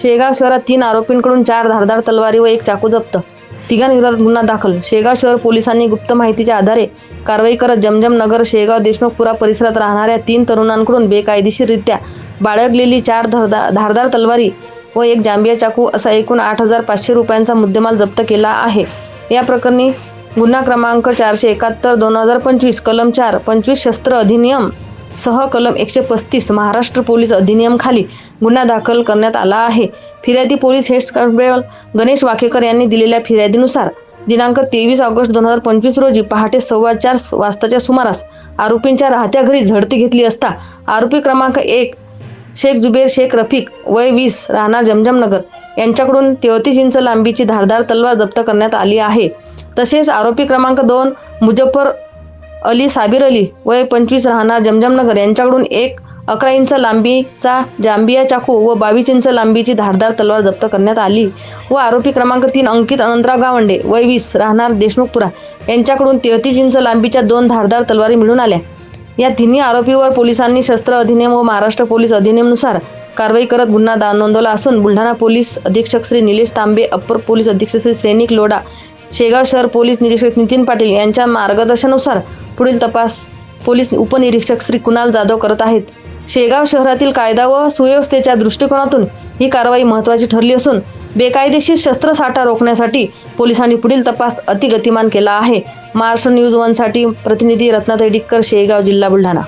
शेगाव शहरात तीन आरोपींकडून चार धारदार तलवारी व एक चाकू जप्त. तिघांविरोधात गुन्हा दाखल. शेगाव शहर पोलिसांनी गुप्त माहितीच्या आधारे कारवाई करत जमजम नगर शेगाव देशमुखपुरा परिसरात राहणाऱ्या तीन तरुणांकडून बेकायदेशीररित्या बाळगलेली चार धारदार धारदार तलवारी व एक जांबिया चाकू असा एकूण आठ हजार पाचशे रुपयांचा मुद्देमाल जप्त केला आहे. या प्रकरणी गुन्हा क्रमांक चारशे एकाहत्तर दोन हजार पंचवीस कलम चार पंचवीस शस्त्र अधिनियम सह कलम एकशे पस्तीस महाराष्ट्र पोलीस अधिनियमखाली गुन्हा दाखल करण्यात आला आहे. फिर्यादी police head constable Ganesh Wakekar यांनी दिलेल्या फिर्यादीनुसार दिनांक तेवीस ऑगस्ट दोन हजार पंचवीस रोजी पहाटे सव्वा चार वाजताच्या सुमारास आरोपींच्या राहत्या घरी झडती घेतली असता आरोपी क्रमांक एक शेख जुबेर शेख रफिक वय वीस राहणार जमजमनगर यांच्याकडून तेहतीस इंच लांबीची धारदार तलवार जप्त करण्यात आली आहे. तसेच आरोपी क्रमांक दोन मुजफ्फर अली साबिर अली वय पंचवीस राहणार जमजमनगर. यांच्याकडून एक अकरा इंच लांबीचा जांबिया चाकू व बावीस इंच लांबीची धारदार तलवार जप्त करण्यात आली व आरोपी क्रमांक तीन अंकित अनंतराव गावंडे वय वीस राहणार देशमुखपुरा. यांच्याकडून तेहतीस इंच लांबीच्या दोन धारदार तलवारी मिळून आल्या. या तिन्ही आरोपीवर पोलिसांनी शस्त्र अधिनियम व महाराष्ट्र पोलीस अधिनियमनुसार कारवाई करत गुन्हा नोंदवला असून बुलढाणा पोलीस अधीक्षक श्री निलेश तांबे अप्पर पोलीस अधीक्षक श्री सैनिक लोडा शेगाव शहर पोलीस निरीक्षक नितीन पाटील यांच्या मार्गदर्शनानुसार पुढील तपास पोलीस उपनिरीक्षक श्री कुणाल जाधव करत आहेत. शेगाव शहरातील कायदा व सुव्यवस्थेच्या दृष्टिकोनातून ही कारवाई महत्त्वाची ठरली असून बेकायदेशीर शस्त्रसाठा रोखण्यासाठी पोलिसांनी पुढील तपास अतिगतिमान केला आहे. महाराष्ट्र न्यूज वनसाठी प्रतिनिधी रत्नाताई डिक्कर शेगाव जिल्हा बुलढाणा.